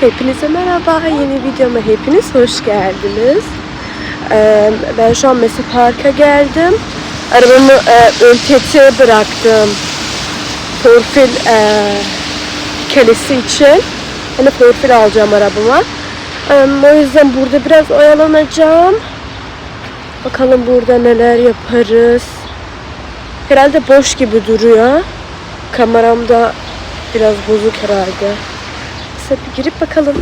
Hepinize merhaba. Yeni videoma hepiniz hoş geldiniz. Ee, ben şu an Mesut Park'a geldim. Arabamı e, ön tetiğe bıraktım. Torpil e, kalesi için. Hani torpil alacağım arabama. O yüzden burada biraz oyalanacağım. Bakalım burada neler yaparız. Herhalde boş gibi duruyor. Kameramda biraz bozuk herhalde. Neyse bir girip bakalım.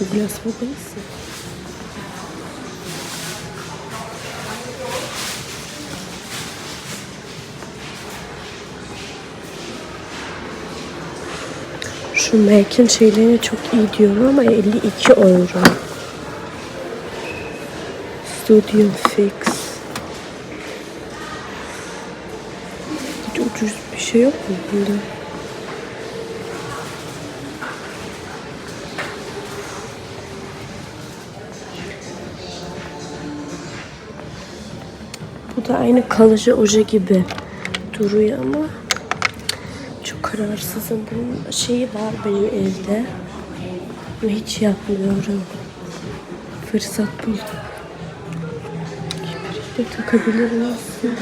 Douglas babası. Şu Mac'in şeylerine çok iyi diyorum ama 52 euro. Studio Fix. Hiç ucuz bir şey yok mu bunda? Bu da aynı kalıcı oje gibi duruyor ama kararsızım. Bunun şeyi var benim evde. Ama hiç yapmıyorum. Fırsat buldum. Kibritle takabilirim aslında.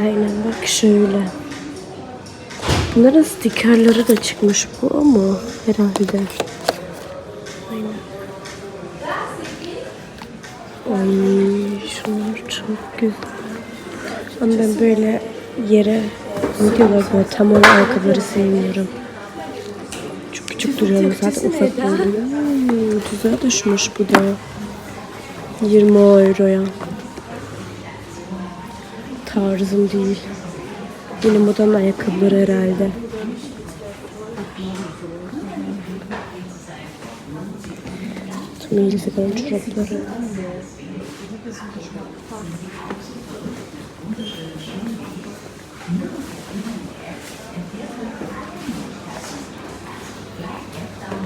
Aynen bak şöyle. Bunların stikerleri de çıkmış bu ama herhalde. Aynen. Ay şunlar çok güzel. Ama ben böyle yere ne diyorlar böyle tam olan ayakkabıları sevmiyorum. Çok küçük duruyor zaten ufak oluyor. Hmm, ucuza düşmüş bu da. 20 euroya. Tarzım değil. Yine modanın ayakkabıları herhalde. Melisa'nın çorapları.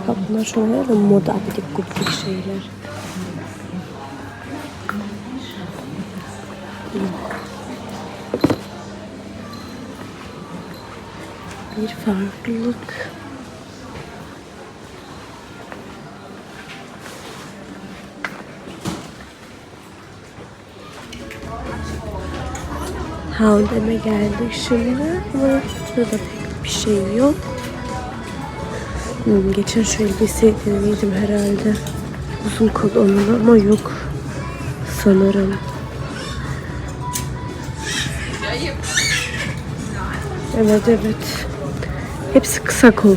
Bak bunlar şu an da moda abidik gubidik şeyler. Bir farklılık. Hound'eme geldik şimdi ama burada da pek bir şey yok. Hmm, geçen şu elbiseyi denedim herhalde. Uzun kol onun ama yok. Sanırım. Evet evet. Hepsi kısa kol.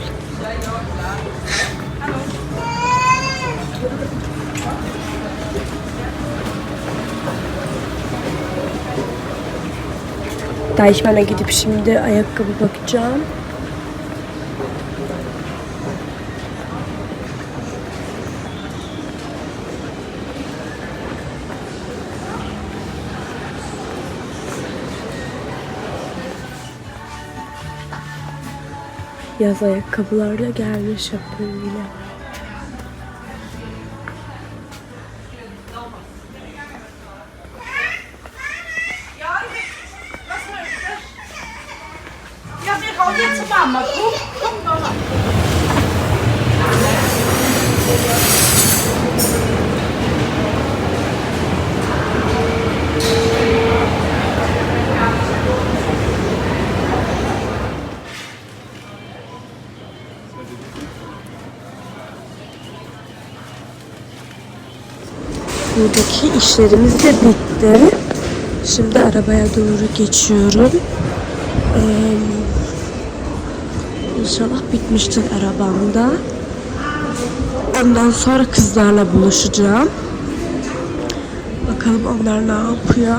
Deichmann'a gidip şimdi ayakkabı bakacağım. Yaz ayakkabılarla gelmiş yapıyorum yine. Ja, Buradaki işlerimiz de bitti. Şimdi arabaya doğru geçiyorum. Ee, inşallah bitmiştir arabamda. Ondan sonra kızlarla buluşacağım. Bakalım onlar ne yapıyor.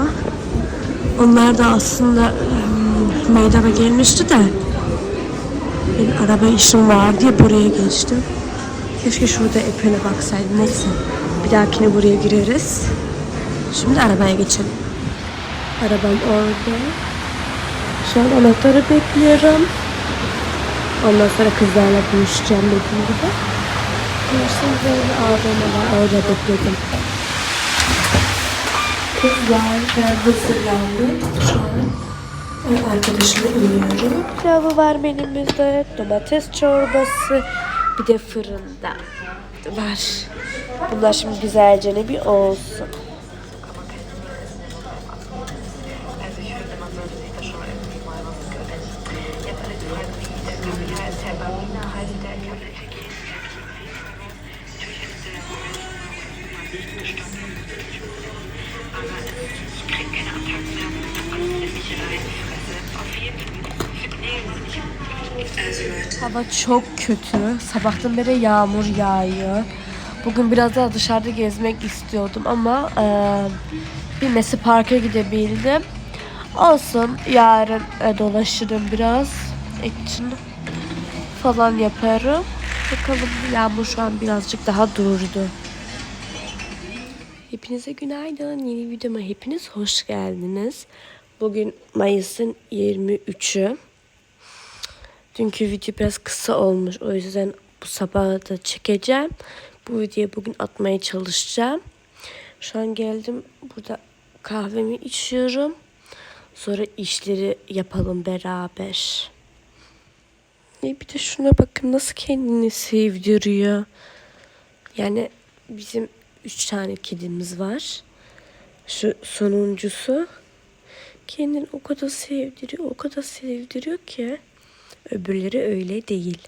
Onlar da aslında em, meydana gelmişti de benim araba işim var diye buraya geçtim. Keşke şurada epene baksaydım. Neyse. Bir dahakine buraya gireriz. Şimdi arabaya geçelim. Arabam orada. Şu an anahtarı bekliyorum. Ondan sonra kızlarla buluşacağım dediğim gibi. Görürseniz böyle AVM var. Orada bekledim. Kızlar ben hazırlandım. Şu an e, arkadaşımla iniyorum. Pilavı var menümüzde. Domates çorbası. Bir de fırında var. Bunlar şimdi güzelce bir olsun. Hava çok kötü. Sabahtan beri yağmur yağıyor. Bugün biraz daha dışarıda gezmek istiyordum ama eee bir Messi Park'a gidebildim. Olsun yarın e, dolaşırım biraz. için falan yaparım. Bakalım yağmur şu an birazcık daha durdu. Hepinize günaydın. Yeni videoma hepiniz hoş geldiniz. Bugün Mayıs'ın 23'ü. Dünkü video biraz kısa olmuş. O yüzden bu sabah da çekeceğim. Bu videoyu bugün atmaya çalışacağım. Şu an geldim. Burada kahvemi içiyorum. Sonra işleri yapalım beraber. E bir de şuna bakın nasıl kendini sevdiriyor. Yani bizim üç tane kedimiz var. Şu sonuncusu kendini o kadar sevdiriyor, o kadar sevdiriyor ki. Öbürleri öyle değil.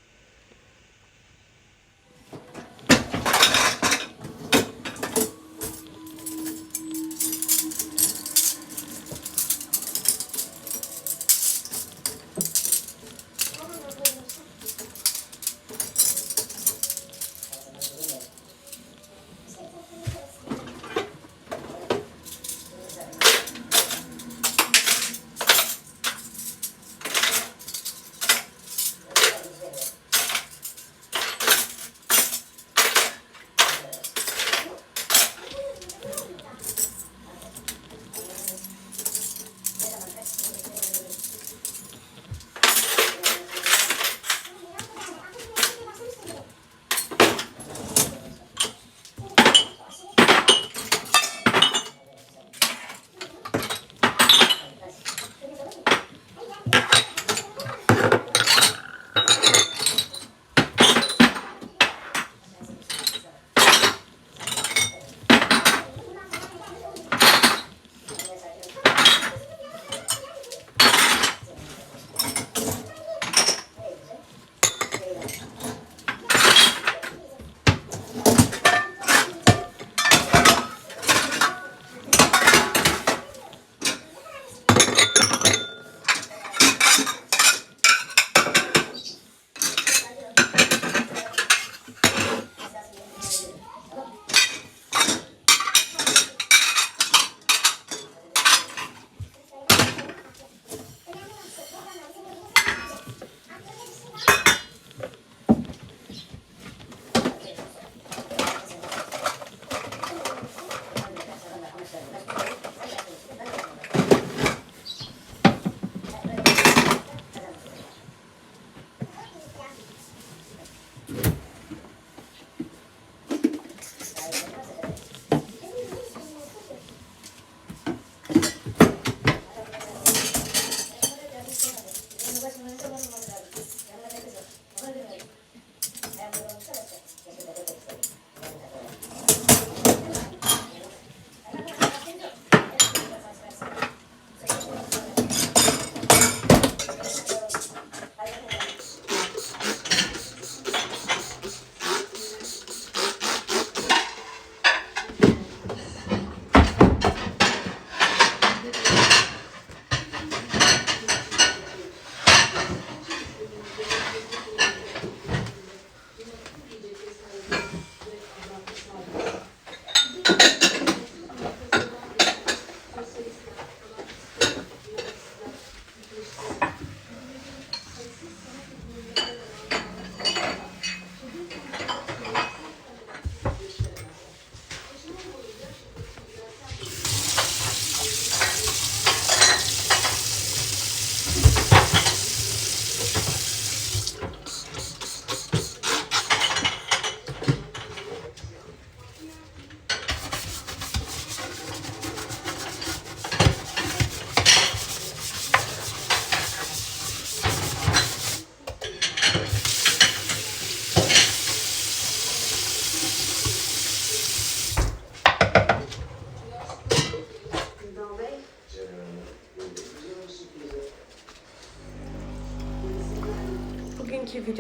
Gracias,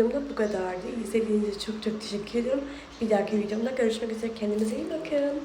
videomda bu kadardı. İzlediğiniz için çok çok teşekkür ediyorum. Bir dahaki videomda görüşmek üzere. Kendinize iyi bakın.